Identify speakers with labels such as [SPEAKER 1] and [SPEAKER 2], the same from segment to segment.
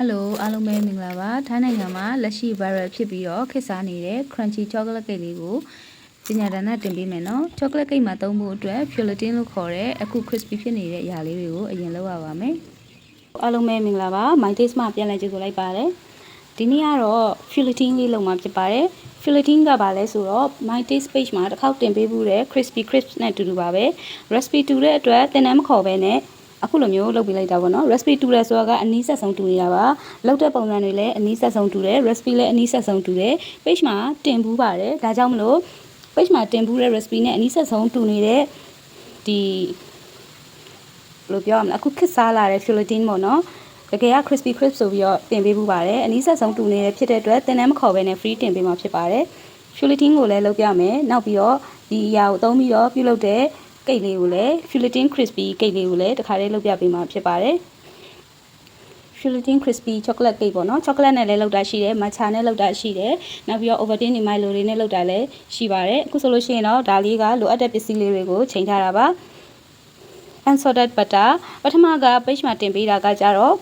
[SPEAKER 1] ဟယ်လိုအားလုံးပဲမင်္ဂလာပါထိုင်းနိုင်ငံမှာလက်ရှိ viral ဖြစ်ပြီးတော့ခေတ်စားနေတဲ့ crunchy chocolate cake လေးကိုပညာဒါနတင်ပေးမယ်နော် chocolate cake မှာသုံးဖို့အတွက် fondant လို့ခေါ်တဲ့အခု crispy ဖြစ်နေတဲ့အရာလေးတွေကိုအရင်လုပ်ရပါမယ်အားလုံးပဲမင်္ဂလာပါ my taste မှာပြန်လည်ကြိုဆိုလိုက်ပါတယ်ဒီနေ့ကတော့ fondant လေးလုပ်မှာဖြစ်ပါတယ် fondant ကဘာလဲဆိုတော့ my taste page မှာတစ်ခေါက်တင်ပေးဖို့တဲ့ crispy crisp နဲ့တူတူပါပဲ recipe တူတဲ့အတွက်တင်တန်းမခေါ်ပဲနဲ့ အခုလိုမျိုးလုပ်ပေးလိုက်တာပေါ့နော် recipe တူတယ်ဆိုတာကအနည်းဆက်ဆုံးတူနေတာပါလုပ်တဲ့ပုံစံတွေလည်းအနည်းဆက်ဆုံးတူတယ် recipe လည်းအနည်းဆက်ဆုံးတူတယ် page မှာတင်ဘူးပါတယ်ဒါကြောင့်မလို့ page မှာတင်ဘူးတဲ့ recipe နဲ့အနည်းဆက်ဆုံးတူနေတဲ့ဒီဘယ်လိုပြောရမလဲအခုခစ်စားလာတဲ့ fondant ပေါ့နော်တကယ်က crispy crisp ဆိုပြီးတော့တင်ပေးဘူးပါတယ်အနည်းဆက်ဆုံးတူနေတဲ့ဖြစ်တဲ့အတွက်တင်တန်းမခေါ်ဘဲနဲ့ free တင်ပေးမှာဖြစ်ပါတယ် fondant ကိုလည်းလုပ်ပြမယ်နောက်ပြီးတော့ဒီအရာကိုသုံးပြီးတော့ပြုလုပ်တဲ့ ကိတ်လေးကိုလည်း fondant crispy ကိတ်လေးကိုလည်းတခါလေးလုပ်ပြပေးမှာဖြစ်ပါတယ် fondant crispy chocolate cake ပေါ့နော် chocolate နဲ့လည်းလုပ်တာရှိတယ် matcha နဲ့လုပ်တာရှိတယ်နောက်ပြီးတော့ Ovaltine နေမိုင်လိုတွေနဲ့လုပ်တာလည်းရှိပါတယ်အခုဆိုလို့ရှိရင်တော့ဒါလေးကလိုအပ်တဲ့ပစ္စည်းလေးတွေကိုချိန်ထားတာပါ unsalted butter ပထမက page မှာတင်ပေးတာကကြတော့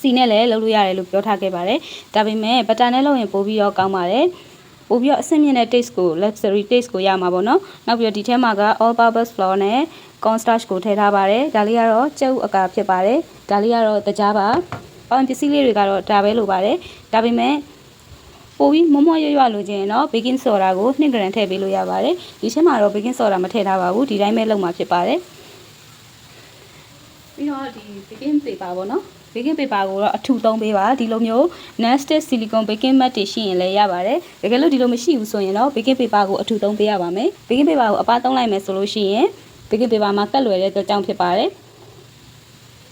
[SPEAKER 1] စီနဲ့လည်းလုပ်လို့ရတယ်လို့ပြောထားခဲ့ပါတယ်ဒါပေမဲ့ butter နဲ့လုပ်ရင်ပိုပြီးတော့ကောင်းပါတယ် ပို့ပြီးတော့အဆင့်မြင့်တဲ့ taste ကို luxury taste ကိုရမှာပေါ့နော်နောက်ပြီးတော့ဒီထဲမှာက all purpose flour နဲ့ cornstarch ကိုထည့်ထားပါတယ်ဒါလေးကတော့ကြက်ဥအကာဖြစ်ပါတယ်ဒါလေးကတော့တကြားပါပေါင်ပစ္စည်းလေးတွေကတော့ဒါပဲလိုပါတယ်ဒါပေမဲ့ပိုပြီးမမွရွရွလိုချင်ရင်တော့ baking soda ကို2 gram ထည့်ပေးလို့ရပါတယ်ဒီထဲမှာတော့ baking soda မထည့်ထားပါဘူးဒီတိုင်းပဲလုပ်မှာဖြစ်ပါတယ် ပြီးတော့ဒီ baking paper ပေါ့နော် baking paper ကိုတော့အထူသုံးပေးပါဒီလိုမျိုး non-stick silicone baking mat တွေရှိရင်လည်းရပါတယ်တကယ်လို့ဒီလိုမရှိဘူးဆိုရင်တော့ baking paper ကိုအထူသုံးပေးရပါမယ် baking paper ကိုအပားသုံးလိုက်မယ်ဆိုလို့ရှိရင် baking paper မှာကတ်လွယ်တဲ့အတွက်ကြောင့်ဖြစ်ပါတယ်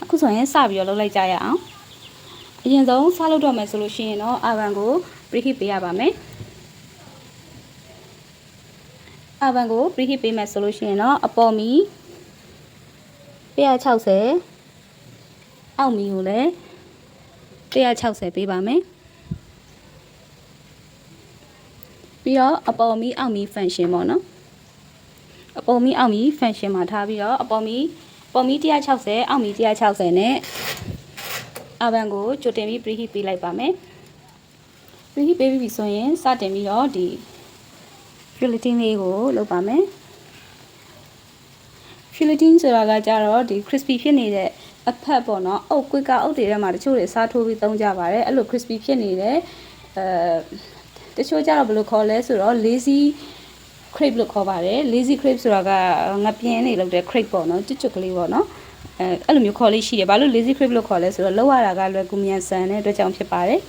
[SPEAKER 1] အခုဆိုရင်စပြီးတော့လုပ်လိုက်ကြရအောင်အရင်ဆုံးစလုပ်တော့မယ်ဆိုလို့ရှိရင်တော့ oven ကို preheat ပေးရပါမယ် oven ကို preheat ပေးမယ်ဆိုလို့ရှိရင်တော့အပေါ်မီ 160အောက်မီကိုလည်း160ပေးပါမယ်ပြီးတော့အပေါ်မီအောက်မီ function ပေါ့နော်အပေါ်မီအောက်မီ function မှာထားပြီးတော့အပေါ်မီပေါ်မီ160အောက်မီ160နဲ့ oven ကိုကြိုတင်ပြီး preheat ပေးလိုက်ပါမယ် preheat ပေးပြီးဆိုရင်စတင်ပြီးတော့ဒီ filleting လေးကိုလုပ်ပါမယ် filleting ဆိုတာကကြတော့ဒီ crispy ဖြစ်နေတဲ့အဖက်ပေါ့နော်အုတ်ကွိကအုတ်တွေထဲမှာတချို့တွေစားထိုးပြီးသုံးကြပါတယ်အဲ့လို crispy ဖြစ်နေတဲ့အဲတချို့ကြတော့ဘယ်လိုခေါ်လဲဆိုတော့ lazy crepe လို့ခေါ်ပါတယ် lazy crepe ဆိုတာကငပြင်းနေလောက်တဲ့ crepe ပေါ့နော်ကျွတ်ကျွတ်ကလေးပေါ့နော်အဲအဲ့လိုမျိုးခေါ်လေးရှိတယ်ဘာလို့ lazy crepe လို့ခေါ်လဲဆိုတော့လောက်ရတာကလွယ်ကူမြန်ဆန်တဲ့အတွက်ကြောင့်ဖြစ်ပါတယ်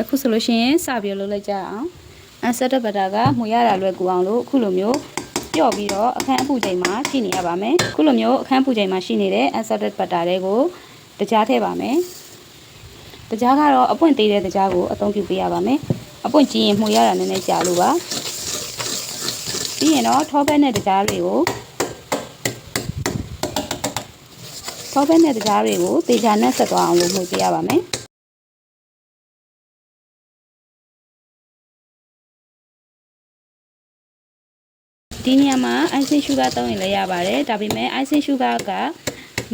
[SPEAKER 1] အခုဆိုလို့ရှိရင်စပြီးလုပ်လိုက်ကြအောင် unsalted butter ကမှုရတာလွယ်ကူအောင်လို့အခုလိုမျိုး ပြော့ပြီးတော့အခန်းအပူချိန်မှာရှိနေရပါမယ်ခုလိုမျိုးအခန်းအပူချိန်မှာရှိနေတဲ့ unsalted butter တွေကိုတကြားထည့်ပါမယ်တကြားကတော့အပွင့်သေးတဲ့တကြားကိုအသုံးပြုပေးရပါမယ်အပွင့်ကြီးရင်မှုရတာနည်းနည်းကြာလို့ပါပြီးရင်တော့ထောဘက်နဲ့တကြားတွေကိုထောဘက်နဲ့တကြားတွေကိုတေချာနဲ့ဆက်သွားအောင်လို့မှုပေးရပါမယ် ဒီနေရာမှာ icing sugar သုံးရင်လည်းရပါတယ်ဒါပေမဲ့ icing sugar က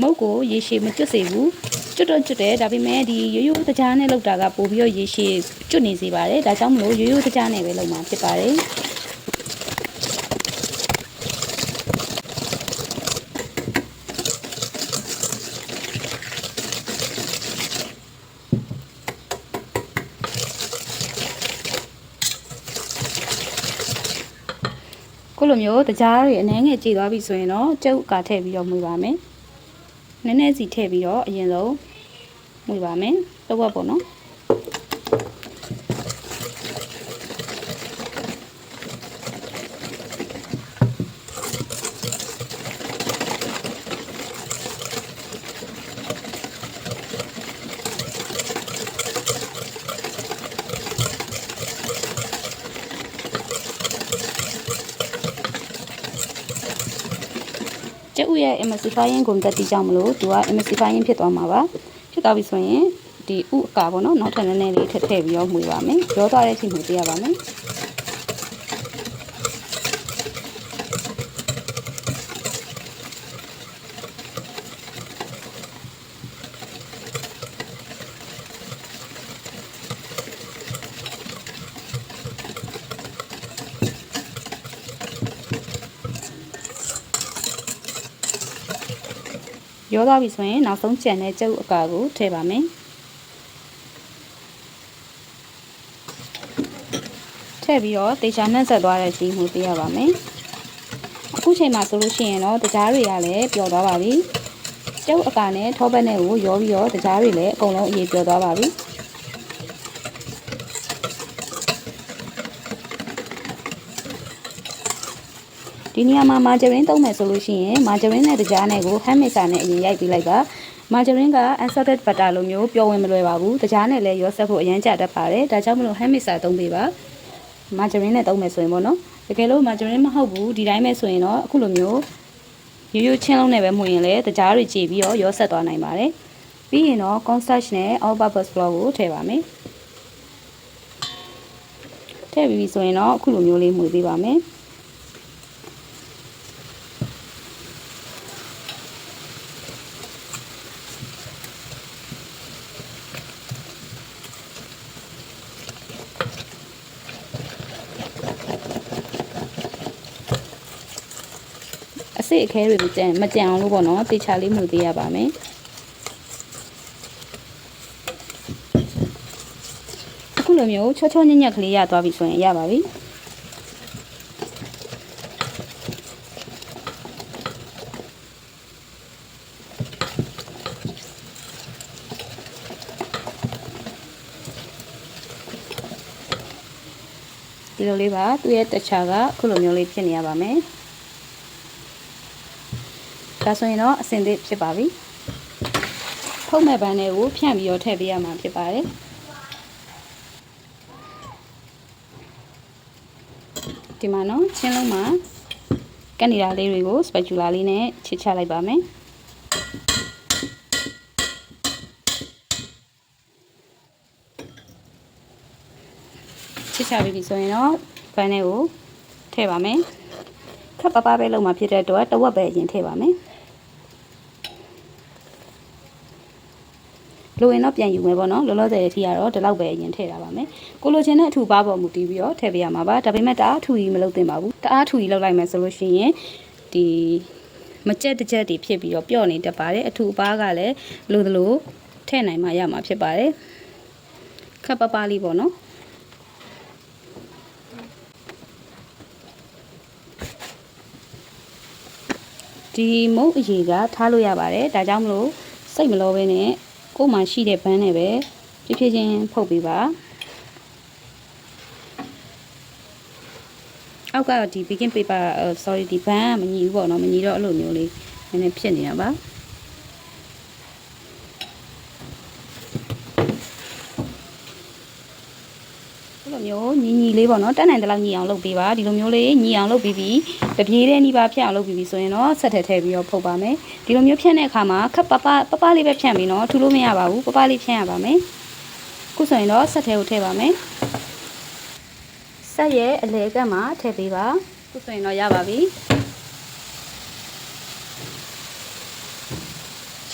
[SPEAKER 1] မုတ်ကိုရေရှည်မကျွတ်စေဘူးကျွတ်တော့ကျွတ်တယ်ဒါပေမဲ့ဒီရိုးရိုးတကြားနဲ့လောက်တာကပို့ပြီးတော့ရေရှည်ကျွတ်နေစေပါတယ်ဒါကြောင့်မလို့ရိုးရိုးတကြားနဲ့ပဲလုပ်မှာဖြစ်ပါတယ် ခုလိုမျိုးတကြားတွေအနှဲငယ်ကြည်သွားပြီဆိုရင်တော့ကျုပ်ကထည့်ပြီးတော့မှုပါမယ်နည်းနည်းစီထည့်ပြီးတော့အရင်ဆုံးမှုပါမယ်တော့ဘက်ပေါ့နော် ကျုပ်ရဲ့ emulsifying ဂုဏ်သက်တိကြောင့်မလို့သူက emulsifying ဖြစ်သွားမှာပါဖြစ်သွားပြီဆိုရင်ဒီဥအကာပေါ့နော်နောက်ထပ်နည်းနည်းလေးထည့်ထည့်ပြီးတော့မှုပါမယ်ရောသွားတဲ့အချိန်မှုပေးရပါမယ် ရောသွားပြီဆိုရင်နောက်ဆုံးကြံတဲ့ကျုပ်အကာကိုထည့်ပါမယ်ထည့်ပြီးတော့တေချာနှက်ဆက်သွားတဲ့ကြီးမှုပေးရပါမယ်အခုချိန်မှာဆိုလို့ရှိရင်တော့တကြားတွေကလည်းပျော်သွားပါပြီကျုပ်အကာနဲ့ထောပတ်နဲ့ကိုရောပြီးတော့တကြားတွေလည်းအကုန်လုံးအေးပျော်သွားပါပြီ ဒီနေရာမှာမာဂျရင်းသုံးမယ်ဆိုလို့ရှိရင်မာဂျရင်းနဲ့တကြားနဲ့ကိုဟမ်မစ်ဆာနဲ့အရင်ရိုက်ပြီးလိုက်ပါမာဂျရင်းက unsalted butter လိုမျိုးပျော်ဝင်မလွယ်ပါဘူးတကြားနဲ့လည်းရောဆက်ဖို့အရင်ကြတတ်ပါတယ်ဒါကြောင့်မလို့ဟမ်မစ်ဆာသုံးပေးပါမာဂျရင်းနဲ့သုံးမယ်ဆိုရင်ပေါ့နော်တကယ်လို့မာဂျရင်းမဟုတ်ဘူးဒီတိုင်းပဲဆိုရင်တော့အခုလိုမျိုးရိုးရိုးချင်းလုံးနဲ့ပဲမှုရင်လည်းတကြားတွေကြည်ပြီးတော့ရောဆက်သွားနိုင်ပါတယ်ပြီးရင်တော့ cornstarch နဲ့ all purpose flour ကိုထည့်ပါမယ်ထည့်ပြီးပြီဆိုရင်တော့အခုလိုမျိုးလေးမှုပေးပါမယ် အစိတ်အခဲတွေမကြံမကြံအောင်လို့ပေါ့နော်တေချာလေးမှုသေးရပါမယ်အခုလိုမျိုးချောချောညံ့ညံ့ကလေးရသွားပြီဆိုရင်ရပါပြီဒီလိုလေးပါသူ့ရဲ့တခြားကအခုလိုမျိုးလေးဖြစ်နေရပါမယ် ဒါဆိုရင်တော့အစင်သစ်ဖြစ်ပါပြီဖုတ်မဲ့ပန်းတွေကိုဖြန့်ပြီးတော့ထည့်ပေးရမှာဖြစ်ပါတယ်ဒီမှာနော်ချင်းလုံးမှာကက်နေတာလေးတွေကို spatula လေးနဲ့ချစ်ချလိုက်ပါမယ်ချစ်ချပြီးပြီဆိုရင်တော့ပန်းတွေကိုထည့်ပါမယ်ခပ်ပပပဲလုံးမှာဖြစ်တဲ့အတွက်တဝက်ပဲအရင်ထည့်ပါမယ် လိုရင်တော့ပြန်ယူမယ်ပေါ့နော်လောလောဆယ်အထိကတော့ဒီလောက်ပဲအရင်ထည့်တာပါမယ်ကိုလိုချင်တဲ့အထူပါပေါ်မူတည်ပြီးတော့ထည့်ပေးရမှာပါဒါပေမဲ့တအားထူကြီးမလုပ်သင့်ပါဘူးတအားထူကြီးလုပ်လိုက်မယ်ဆိုလို့ရှိရင်ဒီမကြက်တစ်ကြက်တွေဖြစ်ပြီးတော့ပျော့နေတတ်ပါတယ်အထူပါကလည်းလိုသလိုထည့်နိုင်မှရမှာဖြစ်ပါတယ်ခပ်ပပလေးပေါ့နော်ဒီမုတ်အရေကထားလို့ရပါတယ်ဒါကြောင့်မလို့စိတ်မလောဘဲနဲ့ ကိုယ်မှရှိတဲ့ဘန်းနဲ့ပဲဖြည်းဖြည်းချင်းဖုတ်ပေးပါအောက်ကတော့ဒီ baking paper sorry ဒီဘန်းကမညီဘူးပေါ့နော်မညီတော့အဲ့လိုမျိုးလေးနည်းနည်းဖြစ်နေတာပါဒီလိုမျိုးညီညီလေးပေါ့နော်တက်နိုင်တဲ့လောက်ညီအောင်လုပ်ပေးပါဒီလိုမျိုးလေးညီအောင်လုပ်ပြီးပြီး တပြေးတဲ့နှီးပါဖြတ်အောင်လုပ်ပြီးပြီးဆိုရင်တော့ဆက်ထည့်ထည့်ပြီးတော့ဖုတ်ပါမယ်ဒီလိုမျိုးဖြတ်တဲ့အခါမှာခပ်ပပပပလေးပဲဖြတ်ပြီးနော်ထူလို့မရပါဘူးပပလေးဖြတ်ရပါမယ်ခုဆိုရင်တော့ဆက်ထဲကိုထည့်ပါမယ်ဆက်ရဲ့အလဲကတ်မှာထည့်ပေးပါခုဆိုရင်တော့ရပါပြီ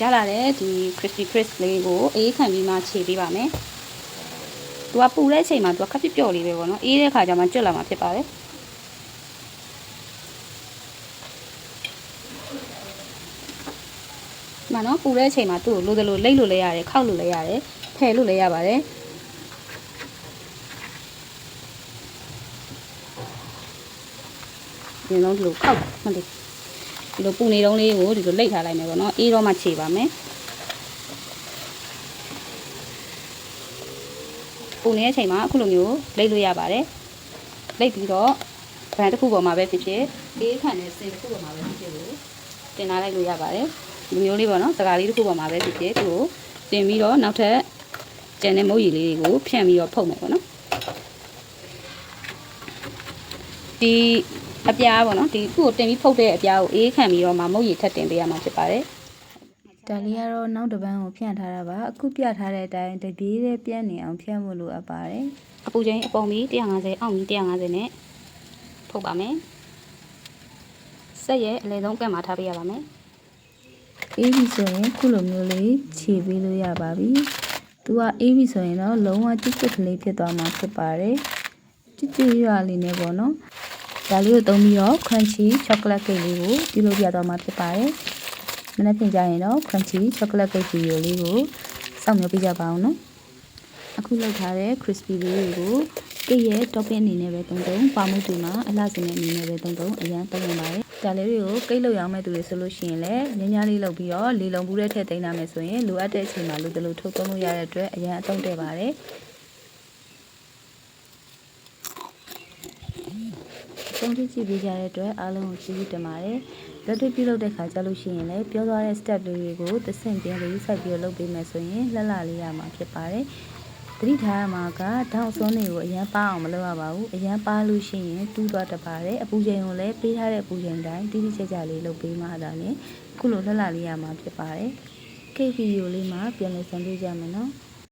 [SPEAKER 1] ရလာတဲ့ဒီ crispy crisp လေးကိုအေးခံပြီးမှခြေပေးပါမယ်သူကပူတဲ့အချိန်မှာသူကခပ်ပြပျော့လေးပဲပေါ့နော်အေးတဲ့ခါကျမှကျွတ်လာမှာဖြစ်ပါတယ် မှာနော်ပူတဲ့အချိန်မှာသူ့ကိုလိုသလိုလိတ်လို့လည်းရတယ်ခောက်လို့လည်းရတယ်ဖယ်လို့လည်းရပါတယ်ဒီလုံးဒီလိုခောက်မှန်တယ်ဒီလိုပူနေတုံးလေးကိုဒီလိုလိတ်ထားလိုက်မယ်ပေါ့နော်အေးတော့မှခြေပါမယ်ပူနေတဲ့အချိန်မှာအခုလိုမျိုးလိတ်လို့ရပါတယ်လိတ်ပြီးတော့ဗန်တစ်ခုပေါ်မှာပဲဖြစ်ဖြစ်အေးခံတဲ့စင်တစ်ခုပေါ်မှာပဲဖြစ်ဖြစ်ကိုတင်ထားလိုက်လို့ရပါတယ် ဒီမျိုးလေးပေါ့နော်စကားလေးတစ်ခုပေါ်မှာပဲဖြစ်ဖြစ်သူ့ကိုတင်ပြီးတော့နောက်ထပ်ကျန်တဲ့မုတ်ရည်လေးတွေကိုဖြန့်ပြီးတော့ဖုတ်မယ်ပေါ့နော်ဒီအပြားပေါ့နော်ဒီသူ့ကိုတင်ပြီးဖုတ်တဲ့အပြားကိုအေးခံပြီးတော့မှမုတ်ရည်ထပ်တင်ပေးရမှာဖြစ်ပါတယ်ဒါလေးကတော့နောက်တစ်ပန်းကိုဖြန့်ထားတာပါအခုပြထားတဲ့အတိုင်းတပြေးလေးပြန့်နေအောင်ဖြန့်ဖို့လိုအပ်ပါတယ်အပူချိန်အပုံပြီး150အောက်ပြီး150နဲ့ဖုတ်ပါမယ်ဆက်ရဲ့အလဲဆုံးကတ်မှာထားပေးရပါမယ်
[SPEAKER 2] အေးပြီဆိုရင်ခုလိုမျိုးလေးခြေပေးလို့ရပါပြီ။သူကအေးပြီဆိုရင်တော့လုံးဝကြွတ်ကြွတ်ကလေးဖြစ်သွားမှာဖြစ်ပါတယ်။ကြွတ်ကြွတ်ရွာလေးနဲ့ပေါ့နော်။ဒါလေးကိုသုံးပြီးတော့ crunchy chocolate cake လေးကိုပြုလုပ်ပြသွားမှာဖြစ်ပါတယ်မနေ့ပြင်ကြရင်တော့ crunchy chocolate cake video လေးကိုစောင့်မျှော်ပေးကြပါအောင်နော်
[SPEAKER 1] အခုလောက်ထားတဲ့ crispy လေးတွေကိုကိတ်ရဲ့ topping အနေနဲ့ပဲတုံတုံပါမှုတွေမှာအလှစင်တဲ့အနေနဲ့ပဲတုံတုံအရန်တုံးနေပါတယ်။ ဒါလေးတွေကိုကိတ်လောက်ရောင်းမဲ့သူတွေဆိုလို့ရှိရင်လည်းညညာလေးလောက်ပြီးတော့လီလုံဘူးတဲ့ထည့်သိမ်းထားမယ်ဆိုရင်လိုအပ်တဲ့အချိန်မှာလိုတလို့ထုတ်သုံးလို့ရတဲ့အတွက်အရန်အသုံးတဲ့ပါတယ်။သုံးကြည့်ကြည့်ပေးကြတဲ့အတွက်အားလုံးကိုကျေးဇူးတင်ပါတယ်။လက်တွေ့ပြုလုပ်တဲ့ခါကျလို့ရှိရင်လည်းပြောသွားတဲ့ step လေးတွေကိုသစင့်ပြင်းလေးစိုက်ပြီးတော့လုပ်ပေးမယ်ဆိုရင်လှလှလေးရမှာဖြစ်ပါတယ်။ သတိထားရမှာကတောင်စွန်းတွေကိုအရန်ပါအောင်မလုပ်ရပါဘူး။အရန်ပါလို့ရှိရင်တူးသွားတတ်ပါတယ်။အပူချိန်ကိုလည်းပေးထားတဲ့အပူချိန်တိုင်းတိတိကျကျလေးလုပ်ပေးမှသာလေခုလိုလှလှလေးရမှာဖြစ်ပါတယ်။ကိတ်ဗီဒီယိုလေးမှာပြန်လည်ဆန်းပေးကြမယ်နော်။